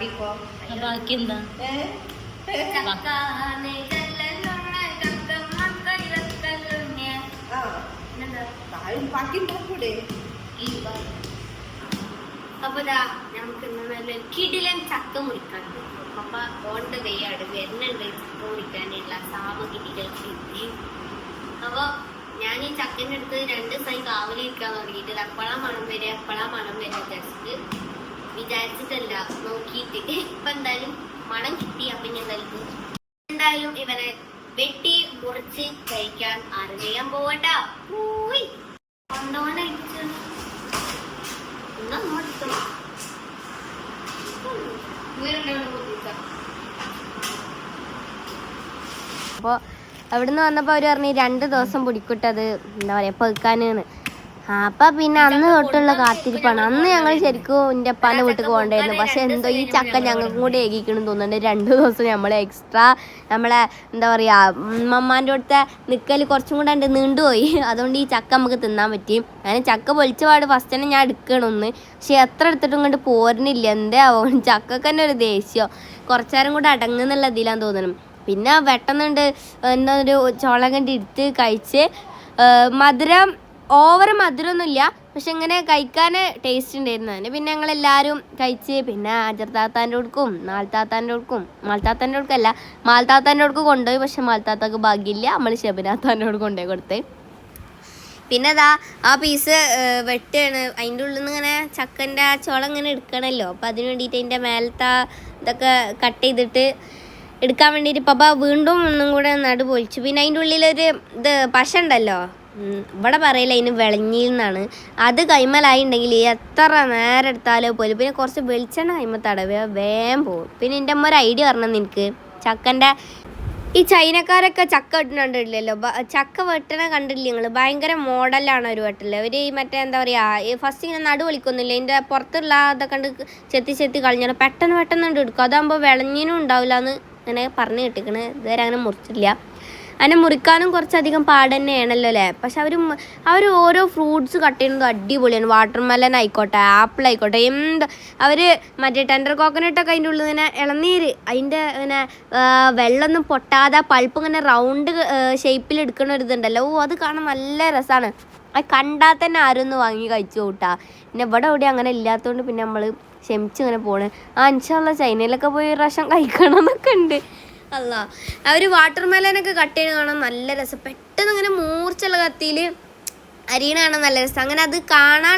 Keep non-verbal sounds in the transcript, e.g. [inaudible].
പാടിപ്പോ ബാക്കി എന്താ അപ്പൊ നമുക്ക് നല്ല കിടിലൻ ചക്ക മുറിക്കാനുണ്ട് അപ്പ ഓൺ വെയ്യാട് വരുന്നുണ്ട് ചക്ക മുറിക്കാനുള്ള സാമഗ്രികൾ എത്തി അപ്പൊ ഞാൻ ഈ ചക്കന്റെ അടുത്ത് രണ്ട് ദിവസമായി കാവലിരിക്കാൻ തുടങ്ങിയിട്ട് എപ്പോഴാ മണം വരെ എപ്പോഴാ മണം വരെ ജസ്റ്റ് വിചാരിച്ചിട്ടല്ല. നോക്കിയിട്ട്. [laughs] ഇപ്പൊ എന്തായാലും മണം കിട്ടി അപ്പൊ ഞാൻ നൽകും എന്തായാലും ഇവനെ വെട്ടി മുറിച്ച് കഴിക്കാൻ അറിയാൻ പോവട്ട കൊണ്ടോനായിട്ട് എന്നാ നോക്കാം അപ്പോൾ വന്നപ്പോൾ അവർ പറഞ്ഞു രണ്ട് ദിവസം പിടിക്കിട്ടത് എന്താ പറയുക പെക്കാനെന്ന് അപ്പം പിന്നെ അന്ന് തൊട്ടുള്ള കാത്തിരിപ്പാണ്. അന്ന് ഞങ്ങൾ ശരിക്കും എന്റെ അപ്പാന്റെ വീട്ടിൽ പോകണ്ടായിരുന്നു. പക്ഷെ എന്തോ ഈ ചക്ക ഞങ്ങൾക്കും കൂടി ഏകിക്കണം തോന്നുന്നുണ്ട്. രണ്ട് ദിവസം നമ്മൾ എക്സ്ട്രാ നമ്മളെ എന്താ പറയാ ഉമ്മമ്മാന്റെ അടുത്തെ നിക്കൽ കുറച്ചും കൂടെ ഉണ്ട് നീണ്ടുപോയി. അതുകൊണ്ട് ഈ ചക്ക നമുക്ക് തിന്നാൻ പറ്റി. അങ്ങനെ ചക്ക പൊളിച്ച പാട് ഫസ്റ്റ് തന്നെ ഞാൻ എടുക്കണമെന്ന് പക്ഷെ എത്ര എടുത്തിട്ടും കൊണ്ട് പോരുന്നില്ല. എന്താവോ ചക്കക്ക് തന്നെ ഒരു ദേഷ്യം. കുറച്ചേരം കൂടെ അടങ്ങുന്നുള്ള ഇതിലാന്ന് തോന്നണം. പിന്നെ വെട്ടുന്നുണ്ട് എന്താ ഒരു ചോളം കണ്ടി എടുത്ത് കഴിച്ച് മധുരം ഓവർ മധുരമൊന്നുമില്ല. പക്ഷെ ഇങ്ങനെ കഴിക്കാൻ ടേസ്റ്റ് ഉണ്ടായിരുന്നു. അതിന് പിന്നെ ഞങ്ങൾ എല്ലാവരും കഴിച്ച് പിന്നെ അജർത്താത്താന്റെ കൊടുക്കും മാൽത്താത്താന്റെ കൊടുക്കും മാൽത്താത്താന്റെ കൊടുക്കല്ല മാൽത്താത്താന്റെ അടുക്ക് കൊണ്ടുപോയി. പക്ഷെ മാൽത്താത്താക്ക് ഭാഗ്യമില്ല. നമ്മൾ ഷെബിനാത്താന്റെ കൊടുക്ക് കൊണ്ടുപോയി കൊടുത്ത്. പിന്നെ അതാ ആ പീസ് വെട്ടാണ്. അതിന്റെ ഉള്ളിൽ നിന്ന് ഇങ്ങനെ ചക്കന്റെ ആ ചോളം ഇങ്ങനെ എടുക്കണമല്ലോ അപ്പം അതിന് വേണ്ടിയിട്ട് അതിന്റെ മേലത്തെ ഇതൊക്കെ കട്ട് ചെയ്തിട്ട് എടുക്കാൻ വേണ്ടിയിട്ട് പപ്പ വീണ്ടും ഒന്നും കൂടെ നടു പൊളിച്ചു. പിന്നെ അതിന്റെ ഉള്ളിലൊരു ഇത് പശ ഉണ്ടല്ലോ. ഇവിടെ പറയില്ല അതിന് വിളഞ്ഞിൽ നിന്നാണ്. അത് കൈമലായി ഉണ്ടെങ്കിൽ എത്ര നേരം എടുത്താലോ പോലും പിന്നെ കുറച്ച് വെളിച്ചെണ്ണ കൈമ തടവുക വേം പോകും. പിന്നെ എന്റെ അമ്മ ഒരു ഐഡിയ പറഞ്ഞു നിനക്ക്. ചക്കന്റെ ഈ ചൈനക്കാരൊക്കെ ചക്ക വെട്ടണ കണ്ടിട്ടില്ലല്ലോ ചക്ക വെട്ടണ കണ്ടിട്ടില്ല നിങ്ങൾ? ഭയങ്കര മോഡലാണ് അവർ വെട്ടൽ. അവർ ഈ മറ്റേ എന്താ പറയുക ഫസ്റ്റ് ഇങ്ങനെ നടു വലിക്കൊന്നുമില്ല ഇതിന്റെ പുറത്തുള്ള അതൊക്കെ കണ്ട് ചെത്തി ചെത്തി കളഞ്ഞാൽ പെട്ടെന്ന് പെട്ടെന്ന് കണ്ട് എടുക്കും. അതാകുമ്പോൾ വിളഞ്ഞിനും ഉണ്ടാവില്ല എന്ന് ഇങ്ങനെ പറഞ്ഞു കിട്ടിക്കണ്. ഇതുവരെ അങ്ങനെ മുറിച്ചില്ല അങ്ങനെ മുറിക്കാനും കുറച്ചധികം പാട് തന്നെയാണല്ലോ അല്ലേ? പക്ഷെ അവർ അവർ ഓരോ ഫ്രൂട്ട്സ് കട്ട് ചെയ്യുന്നത് അടിപൊളിയാണ്. വാട്ടർ മെലൻ ആയിക്കോട്ടെ ആപ്പിൾ ആയിക്കോട്ടെ എന്ത്. അവർ മറ്റേ ടെൻഡർ കോക്കനട്ടൊക്കെ അതിന്റെ ഉള്ളിൽ ഇങ്ങനെ ഇളനീര് അതിന്റെ ഇങ്ങനെ വെള്ളമൊന്നും പൊട്ടാതെ പൾപ്പ് ഇങ്ങനെ റൗണ്ട് ഷേപ്പിൽ എടുക്കുന്ന ഒരു ഇതുണ്ടല്ലോ. ഓ അത് കാണാൻ നല്ല രസമാണ് അത് കണ്ടാൽ തന്നെ ആരും ഒന്ന് വാങ്ങി കഴിച്ചു കൂട്ടാ. പിന്നെ ഇവിടെ ഇവിടെ അങ്ങനെ ഇല്ലാത്തതുകൊണ്ട് പിന്നെ നമ്മൾ ക്ഷമിച്ച് ഇങ്ങനെ പോണ്. ആ ഇൻഷാല്ല ചൈനയിലൊക്കെ പോയി ഒരു പ്രാവശ്യം കഴിക്കണം എന്നൊക്കെ ഉണ്ട്. അല്ല. ആ ഒരു വാട്ടർ മെലനൊക്കെ കട്ട് ചെയ്ത് കാണാൻ നല്ല രസം. പെട്ടെന്ന് ഇങ്ങനെ മൂർച്ചുള്ള കത്തിയിൽ അരിയണ കാണാൻ നല്ല രസം. അങ്ങനെ അത് കാണാൻ